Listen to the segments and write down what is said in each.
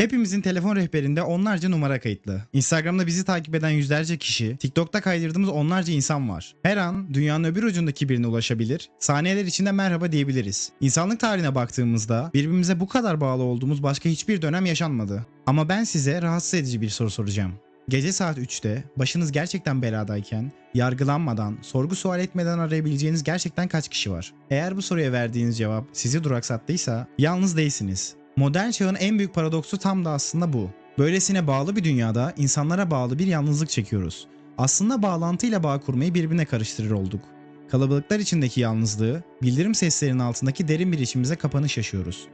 Hepimizin telefon rehberinde onlarca numara kayıtlı. Instagram'da bizi takip eden yüzlerce kişi, TikTok'ta kaydırdığımız onlarca insan var. Her an dünyanın öbür ucundaki birine ulaşabilir, saniyeler içinde merhaba diyebiliriz. İnsanlık tarihine baktığımızda birbirimize bu kadar bağlı olduğumuz başka hiçbir dönem yaşanmadı. Ama ben size rahatsız edici bir soru soracağım. Gece saat 3'te başınız gerçekten beladayken yargılanmadan, sorgu sual etmeden arayabileceğiniz gerçekten kaç kişi var? Eğer bu soruya verdiğiniz cevap sizi duraksattıysa yalnız değilsiniz. Modern çağın en büyük paradoksu tam da aslında bu. Böylesine bağlı bir dünyada insanlara bağlı bir yalnızlık çekiyoruz. Aslında bağlantıyla bağ kurmayı birbirine karıştırır olduk. Kalabalıklar içindeki yalnızlığı, bildirim seslerinin altındaki derin bir içimize kapanış yaşıyoruz.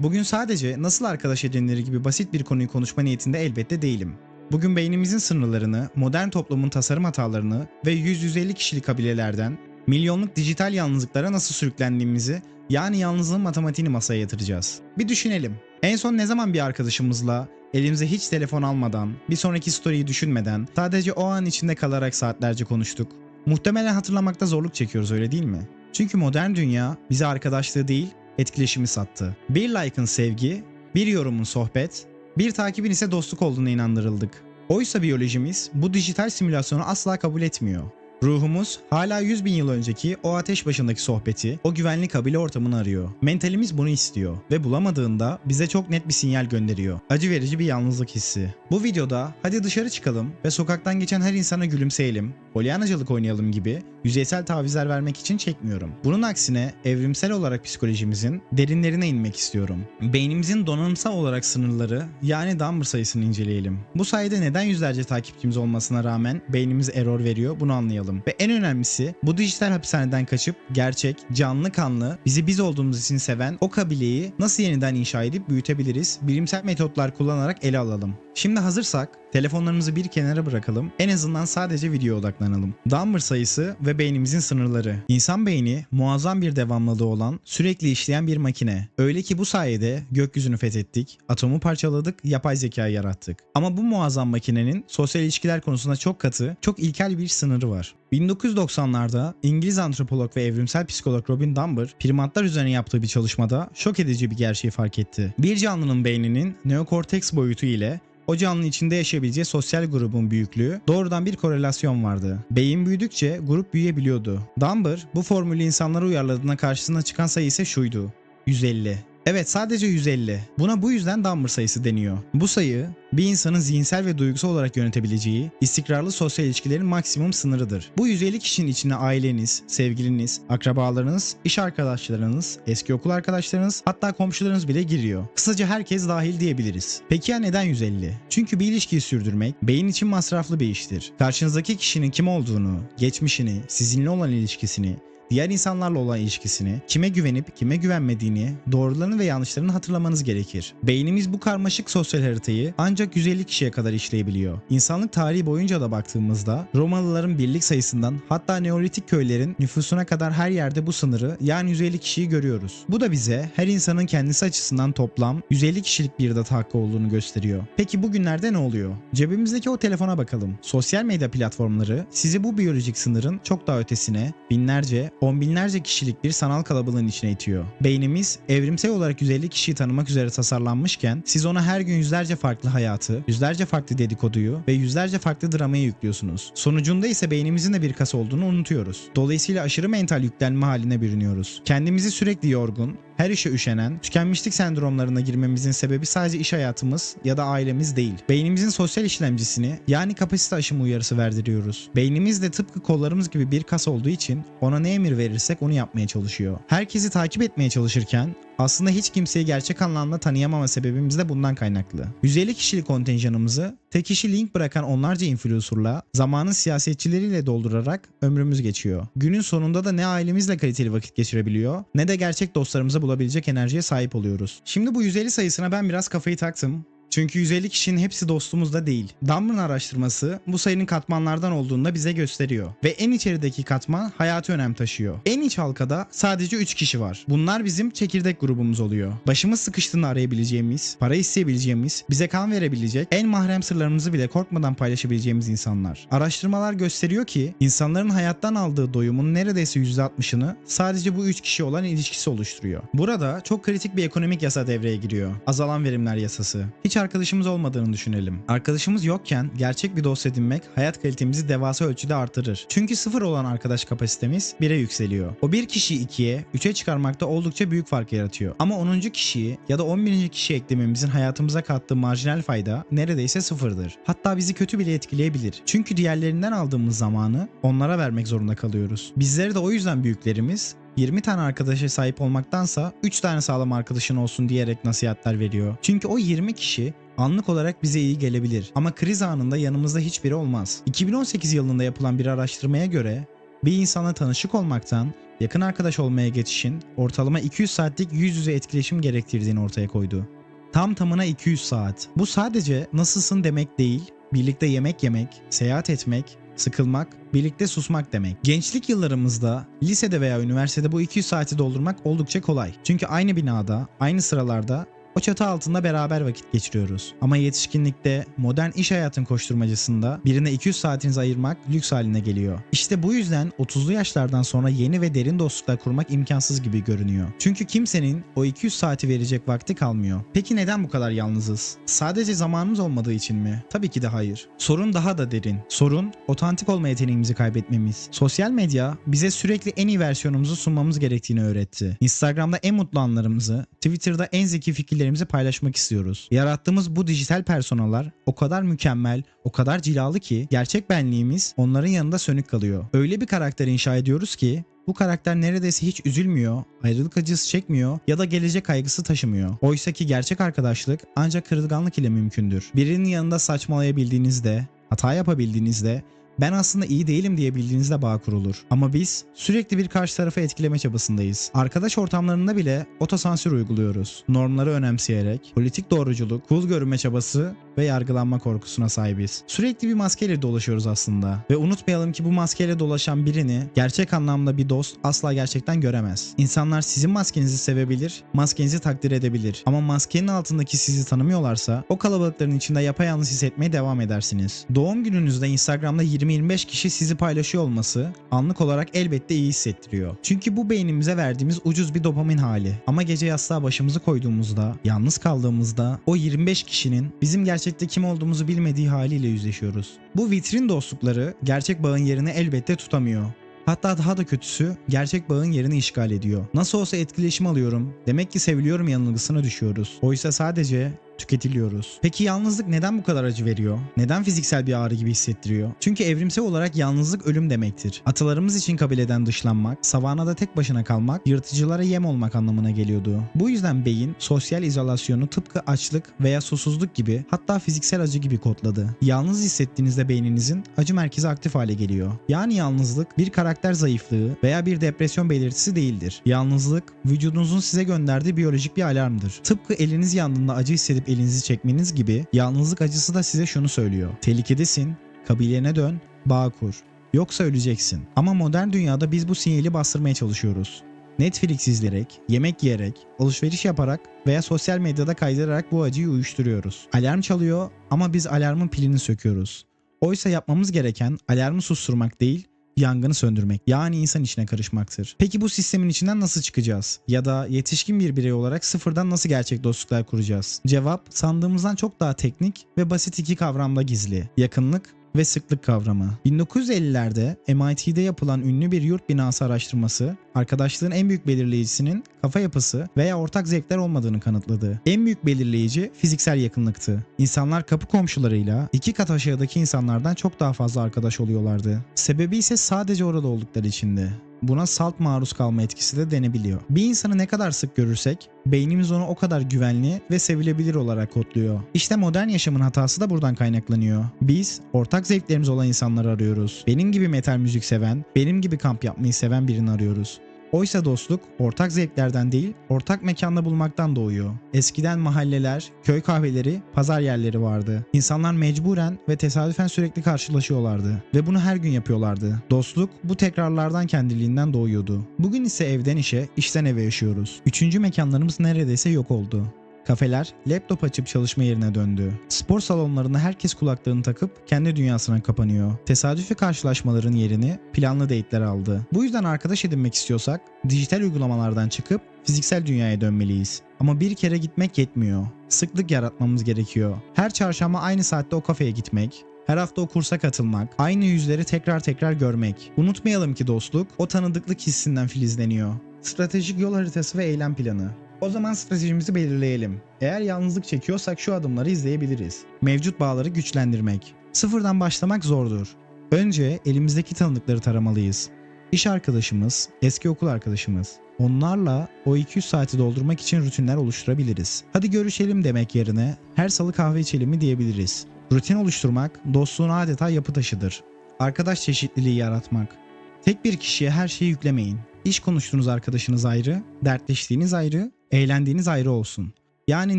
Bugün sadece nasıl arkadaş edinilir gibi basit bir konuyu konuşma niyetinde elbette değilim. Bugün beynimizin sınırlarını, modern toplumun tasarım hatalarını ve 100-150 kişilik kabilelerden milyonluk dijital yalnızlıklara nasıl sürüklendiğimizi yani yalnızlığın matematiğini masaya yatıracağız. Bir düşünelim. En son ne zaman bir arkadaşımızla elimize hiç telefon almadan, bir sonraki story'yi düşünmeden, sadece o an içinde kalarak saatlerce konuştuk? Muhtemelen hatırlamakta zorluk çekiyoruz öyle değil mi? Çünkü modern dünya bize arkadaşlığı değil, etkileşimi sattı. Bir like'ın sevgi, bir yorumun sohbet, bir takibin ise dostluk olduğuna inandırıldık. Oysa biyolojimiz bu dijital simülasyonu asla kabul etmiyor. Ruhumuz hala 100 bin yıl önceki o ateş başındaki sohbeti, o güvenli kabile ortamını arıyor. Mentalimiz bunu istiyor ve bulamadığında bize çok net bir sinyal gönderiyor. Acı verici bir yalnızlık hissi. Bu videoda hadi dışarı çıkalım ve sokaktan geçen her insana gülümseyelim, polyanacılık oynayalım gibi yüzeysel tavizler vermek için çekmiyorum. Bunun aksine evrimsel olarak psikolojimizin derinlerine inmek istiyorum. Beynimizin donanımsal olarak sınırları yani Dumber sayısını inceleyelim. Bu sayede neden yüzlerce takipçimiz olmasına rağmen beynimiz error veriyor bunu anlayalım. Ve en önemlisi bu dijital hapishaneden kaçıp gerçek, canlı kanlı, bizi biz olduğumuz için seven o kabileyi nasıl yeniden inşa edip büyütebiliriz bilimsel metotlar kullanarak ele alalım. Şimdi hazırsak telefonlarımızı bir kenara bırakalım. En azından sadece videoya odaklanalım. Dumber sayısı ve beynimizin sınırları. İnsan beyni muazzam bir devamlılığı olan, sürekli işleyen bir makine. Öyle ki bu sayede gökyüzünü fethettik, atomu parçaladık, yapay zekayı yarattık. Ama bu muazzam makinenin sosyal ilişkiler konusunda çok katı, çok ilkel bir sınırı var. 1990'larda İngiliz antropolog ve evrimsel psikolog Robin Dumber primatlar üzerine yaptığı bir çalışmada şok edici bir gerçeği fark etti. Bir canlının beyninin neokorteks boyutu ile o canlı içinde yaşayabileceği sosyal grubun büyüklüğü doğrudan bir korelasyon vardı. Beyin büyüdükçe grup büyüyebiliyordu. Dumber bu formülü insanlara uyarladığında karşısına çıkan sayı ise şuydu. 150. Evet sadece 150. Buna bu yüzden Dumber sayısı deniyor. Bu sayı bir insanın zihinsel ve duygusal olarak yönetebileceği istikrarlı sosyal ilişkilerin maksimum sınırıdır. Bu 150 kişinin içine aileniz, sevgiliniz, akrabalarınız, iş arkadaşlarınız, eski okul arkadaşlarınız hatta komşularınız bile giriyor. Kısaca herkes dahil diyebiliriz. Peki ya neden 150? Çünkü bir ilişkiyi sürdürmek beyin için masraflı bir iştir. Karşınızdaki kişinin kim olduğunu, geçmişini, sizinle olan ilişkisini, diğer insanlarla olan ilişkisini, kime güvenip kime güvenmediğini, doğrularını ve yanlışlarını hatırlamanız gerekir. Beynimiz bu karmaşık sosyal haritayı ancak 150 kişiye kadar işleyebiliyor. İnsanlık tarihi boyunca da baktığımızda Romalıların birlik sayısından hatta Neolitik köylerin nüfusuna kadar her yerde bu sınırı yani 150 kişiyi görüyoruz. Bu da bize her insanın kendisi açısından toplam 150 kişilik bir data hakkı olduğunu gösteriyor. Peki bugünlerde ne oluyor? Cebimizdeki o telefona bakalım. Sosyal medya platformları sizi bu biyolojik sınırın çok daha ötesine binlerce, on binlerce kişilik bir sanal kalabalığın içine itiyor. Beynimiz evrimsel olarak 150 kişiyi tanımak üzere tasarlanmışken siz ona her gün yüzlerce farklı hayatı, yüzlerce farklı dedikoduyu ve yüzlerce farklı dramayı yüklüyorsunuz. Sonucunda ise beynimizin de bir kas olduğunu unutuyoruz. Dolayısıyla aşırı mental yüklenme haline bürünüyoruz. Kendimizi sürekli yorgun, her işe üşenen, tükenmişlik sendromlarına girmemizin sebebi sadece iş hayatımız ya da ailemiz değil. Beynimizin sosyal işlemcisini yani kapasite aşımı uyarısı verdiriyoruz. Beynimiz de tıpkı kollarımız gibi bir kas olduğu için ona ne emir verirsek onu yapmaya çalışıyor. Herkesi takip etmeye çalışırken aslında hiç kimseyi gerçek anlamda tanıyamama sebebimiz de bundan kaynaklı. 150 kişilik kontenjanımızı tek kişi link bırakan onlarca influencerla zamanın siyasetçileriyle doldurarak ömrümüz geçiyor. Günün sonunda da ne ailemizle kaliteli vakit geçirebiliyor ne de gerçek dostlarımızı bulabilecek enerjiye sahip oluyoruz. Şimdi bu 150 sayısına ben biraz kafayı taktım. Çünkü 150 kişinin hepsi dostumuz da değil. Dumber'ın araştırması bu sayının katmanlardan olduğunu da bize gösteriyor. Ve en içerideki katman hayatı önem taşıyor. En iç halkada sadece 3 kişi var. Bunlar bizim çekirdek grubumuz oluyor. Başımız sıkıştığında arayabileceğimiz, para isteyebileceğimiz, bize kan verebilecek, en mahrem sırlarımızı bile korkmadan paylaşabileceğimiz insanlar. Araştırmalar gösteriyor ki insanların hayattan aldığı doyumun neredeyse %60'ını sadece bu 3 kişi olan ilişkisi oluşturuyor. Burada çok kritik bir ekonomik yasa devreye giriyor. Azalan verimler yasası. Hiç arkadaşımız olmadığını düşünelim. Arkadaşımız yokken gerçek bir dost edinmek hayat kalitemizi devasa ölçüde artırır. Çünkü sıfır olan arkadaş kapasitemiz 1'e yükseliyor. O bir kişiyi 2'ye, 3'e çıkarmakta oldukça büyük fark yaratıyor. Ama 10. kişiyi ya da 11. kişiyi eklememizin hayatımıza kattığı marjinal fayda neredeyse sıfırdır. Hatta bizi kötü bile etkileyebilir. Çünkü diğerlerinden aldığımız zamanı onlara vermek zorunda kalıyoruz. Bizleri de o yüzden büyüklerimiz 20 tane arkadaşa sahip olmaktansa 3 tane sağlam arkadaşın olsun diyerek nasihatler veriyor. Çünkü o 20 kişi anlık olarak bize iyi gelebilir ama kriz anında yanımızda hiçbiri olmaz. 2018 yılında yapılan bir araştırmaya göre bir insana tanışık olmaktan yakın arkadaş olmaya geçişin ortalama 200 saatlik yüz yüze etkileşim gerektirdiğini ortaya koydu. Tam tamına 200 saat. Bu sadece nasılsın demek değil, birlikte yemek yemek, seyahat etmek, sıkılmak, birlikte susmak demek. Gençlik yıllarımızda, lisede veya üniversitede bu 200 saati doldurmak oldukça kolay. Çünkü aynı binada, aynı sıralarda o çatı altında beraber vakit geçiriyoruz. Ama yetişkinlikte, modern iş hayatın koşturmacasında birine 200 saatinizi ayırmak lüks haline geliyor. İşte bu yüzden 30'lu yaşlardan sonra yeni ve derin dostluklar kurmak imkansız gibi görünüyor. Çünkü kimsenin o 200 saati verecek vakti kalmıyor. Peki neden bu kadar yalnızız? Sadece zamanımız olmadığı için mi? Tabii ki de hayır. Sorun daha da derin. Sorun otantik olma yeteneğimizi kaybetmemiz. Sosyal medya bize sürekli en iyi versiyonumuzu sunmamız gerektiğini öğretti. Instagram'da en mutlu anlarımızı, Twitter'da en zeki fikirlerimizi paylaşmak istiyoruz. Yarattığımız bu dijital personalar o kadar mükemmel, o kadar cilalı ki gerçek benliğimiz onların yanında sönük kalıyor. Öyle bir karakter inşa ediyoruz ki bu karakter neredeyse hiç üzülmüyor, ayrılık acısı çekmiyor ya da gelecek kaygısı taşımıyor. Oysa ki gerçek arkadaşlık ancak kırılganlık ile mümkündür. Birinin yanında saçmalayabildiğinizde, hata yapabildiğinizde ben aslında iyi değilim diyebildiğinizde bağ kurulur. Ama biz sürekli bir karşı tarafı etkileme çabasındayız. Arkadaş ortamlarında bile otosansür uyguluyoruz. Normları önemseyerek, politik doğruculuk, cool görünme çabası ve yargılanma korkusuna sahibiz. Sürekli bir maskeyle dolaşıyoruz aslında. Ve unutmayalım ki bu maskeyle dolaşan birini gerçek anlamda bir dost asla gerçekten göremez. İnsanlar sizin maskenizi sevebilir, maskenizi takdir edebilir. Ama maskenin altındaki sizi tanımıyorlarsa o kalabalıkların içinde yapayalnız hissetmeye devam edersiniz. Doğum gününüzde Instagram'da 20-25 kişi sizi paylaşıyor olması anlık olarak elbette iyi hissettiriyor. Çünkü bu beynimize verdiğimiz ucuz bir dopamin hali. Ama gece yastığa başımızı koyduğumuzda, yalnız kaldığımızda o 25 kişinin bizim gerçekte kim olduğumuzu bilmediği haliyle yüzleşiyoruz. Bu vitrin dostlukları gerçek bağın yerini elbette tutamıyor. Hatta daha da kötüsü gerçek bağın yerini işgal ediyor. Nasıl olsa etkileşim alıyorum, demek ki seviliyorum yanılgısına düşüyoruz. Oysa sadece tüketiliyoruz. Peki yalnızlık neden bu kadar acı veriyor? Neden fiziksel bir ağrı gibi hissettiriyor? Çünkü evrimsel olarak yalnızlık ölüm demektir. Atalarımız için kabileden dışlanmak, savanada tek başına kalmak, yırtıcılara yem olmak anlamına geliyordu. Bu yüzden beyin sosyal izolasyonu tıpkı açlık veya susuzluk gibi hatta fiziksel acı gibi kodladı. Yalnız hissettiğinizde beyninizin acı merkezi aktif hale geliyor. Yani yalnızlık bir karakter zayıflığı veya bir depresyon belirtisi değildir. Yalnızlık vücudunuzun size gönderdiği biyolojik bir alarmdır. Tıpkı eliniz yandığında acı hissedip elinizi çekmeniz gibi yalnızlık acısı da size şunu söylüyor. Tehlikedesin, kabilene dön, bağ kur. Yoksa öleceksin. Ama modern dünyada biz bu sinyali bastırmaya çalışıyoruz. Netflix izleyerek, yemek yiyerek, alışveriş yaparak veya sosyal medyada kaydırarak bu acıyı uyuşturuyoruz. Alarm çalıyor ama biz alarmın pilini söküyoruz. Oysa yapmamız gereken alarmı susturmak değil, yangını söndürmek. Yani insan içine karışmaktır. Peki bu sistemin içinden nasıl çıkacağız? Ya da yetişkin bir birey olarak sıfırdan nasıl gerçek dostluklar kuracağız? Cevap sandığımızdan çok daha teknik ve basit iki kavramda gizli. Yakınlık ve sıklık kavramı. 1950'lerde MIT'de yapılan ünlü bir yurt binası araştırması, arkadaşlığın en büyük belirleyicisinin kafa yapısı veya ortak zevkler olmadığını kanıtladı. En büyük belirleyici fiziksel yakınlıktı. İnsanlar kapı komşularıyla iki kat aşağıdaki insanlardan çok daha fazla arkadaş oluyorlardı. Sebebi ise sadece orada oldukları içindi. Buna salt maruz kalma etkisi de denebiliyor. Bir insanı ne kadar sık görürsek beynimiz onu o kadar güvenli ve sevilebilir olarak kodluyor. İşte modern yaşamın hatası da buradan kaynaklanıyor. Biz ortak zevklerimiz olan insanları arıyoruz. Benim gibi metal müzik seven, benim gibi kamp yapmayı seven birini arıyoruz. Oysa dostluk ortak zevklerden değil, ortak mekanda bulmaktan doğuyor. Eskiden mahalleler, köy kahveleri, pazar yerleri vardı. İnsanlar mecburen ve tesadüfen sürekli karşılaşıyorlardı ve bunu her gün yapıyorlardı. Dostluk bu tekrarlardan kendiliğinden doğuyordu. Bugün ise evden işe, işten eve yaşıyoruz. Üçüncü mekanlarımız neredeyse yok oldu. Kafeler laptop açıp çalışma yerine döndü. Spor salonlarında herkes kulaklığını takıp kendi dünyasına kapanıyor. Tesadüfi karşılaşmaların yerini planlı date'ler aldı. Bu yüzden arkadaş edinmek istiyorsak dijital uygulamalardan çıkıp fiziksel dünyaya dönmeliyiz. Ama bir kere gitmek yetmiyor. Sıklık yaratmamız gerekiyor. Her çarşamba aynı saatte o kafeye gitmek, her hafta o kursa katılmak, aynı yüzleri tekrar tekrar görmek. Unutmayalım ki dostluk o tanıdıklık hissinden filizleniyor. Stratejik yol haritası ve eylem planı. O zaman stratejimizi belirleyelim. Eğer yalnızlık çekiyorsak şu adımları izleyebiliriz. Mevcut bağları güçlendirmek. Sıfırdan başlamak zordur. Önce elimizdeki tanıdıkları taramalıyız. İş arkadaşımız, eski okul arkadaşımız. Onlarla o 200 saati doldurmak için rutinler oluşturabiliriz. Hadi görüşelim demek yerine her salı kahve içelim mi diyebiliriz. Rutin oluşturmak dostluğun adeta yapı taşıdır. Arkadaş çeşitliliği yaratmak. Tek bir kişiye her şeyi yüklemeyin. İş konuştuğunuz arkadaşınız ayrı, dertleştiğiniz ayrı, eğlendiğiniz ayrı olsun. Yani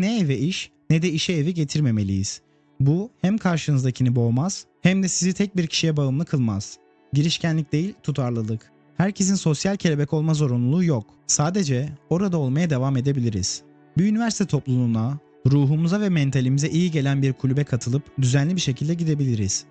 ne eve iş ne de işe evi getirmemeliyiz. Bu hem karşınızdakini boğmaz hem de sizi tek bir kişiye bağımlı kılmaz. Girişkenlik değil, tutarlılık. Herkesin sosyal kelebek olma zorunluluğu yok. Sadece orada olmaya devam edebiliriz. Bir üniversite topluluğuna, ruhumuza ve mentalimize iyi gelen bir kulübe katılıp düzenli bir şekilde gidebiliriz.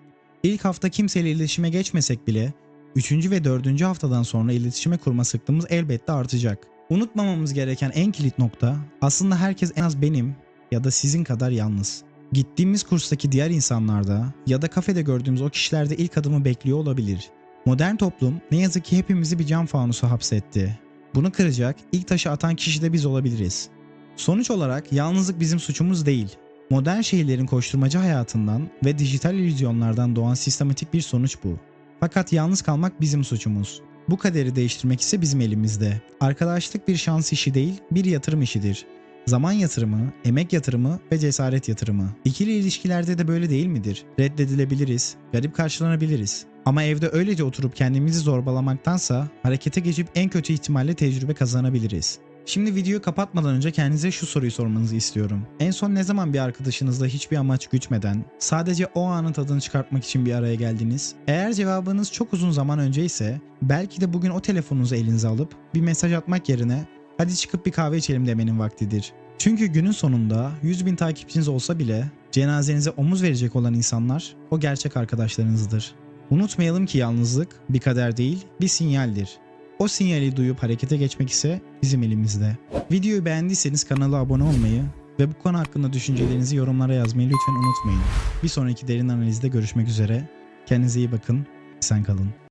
İlk hafta kimseyle iletişime geçmesek bile 3. ve 4. haftadan sonra iletişime kurma sıklığımız elbette artacak. Unutmamamız gereken en kilit nokta aslında herkes en az benim ya da sizin kadar yalnız. Gittiğimiz kurstaki diğer insanlarda ya da kafede gördüğümüz o kişilerde ilk adımı bekliyor olabilir. Modern toplum ne yazık ki hepimizi bir cam fanusu hapsetti. Bunu kıracak ilk taşı atan kişi de biz olabiliriz. Sonuç olarak yalnızlık bizim suçumuz değil. Modern şehirlerin koşturmacı hayatından ve dijital illüzyonlardan doğan sistematik bir sonuç bu. Fakat yalnız kalmak bizim suçumuz. Bu kaderi değiştirmek ise bizim elimizde. Arkadaşlık bir şans işi değil, bir yatırım işidir. Zaman yatırımı, emek yatırımı ve cesaret yatırımı. İkili ilişkilerde de böyle değil midir? Reddedilebiliriz, garip karşılanabiliriz. Ama evde öylece oturup kendimizi zorbalamaktansa harekete geçip en kötü ihtimalle tecrübe kazanabiliriz. Şimdi videoyu kapatmadan önce kendinize şu soruyu sormanızı istiyorum. En son ne zaman bir arkadaşınızla hiçbir amaç gütmeden sadece o anın tadını çıkartmak için bir araya geldiniz? Eğer cevabınız çok uzun zaman önce ise belki de bugün o telefonunuzu elinize alıp bir mesaj atmak yerine hadi çıkıp bir kahve içelim demenin vaktidir. Çünkü günün sonunda 100 bin takipçiniz olsa bile cenazenize omuz verecek olan insanlar o gerçek arkadaşlarınızdır. Unutmayalım ki yalnızlık bir kader değil bir sinyaldir. O sinyali duyup harekete geçmek ise bizim elimizde. Videoyu beğendiyseniz kanala abone olmayı ve bu konu hakkında düşüncelerinizi yorumlara yazmayı lütfen unutmayın. Bir sonraki derin analizde görüşmek üzere. Kendinize iyi bakın. Sen kalın.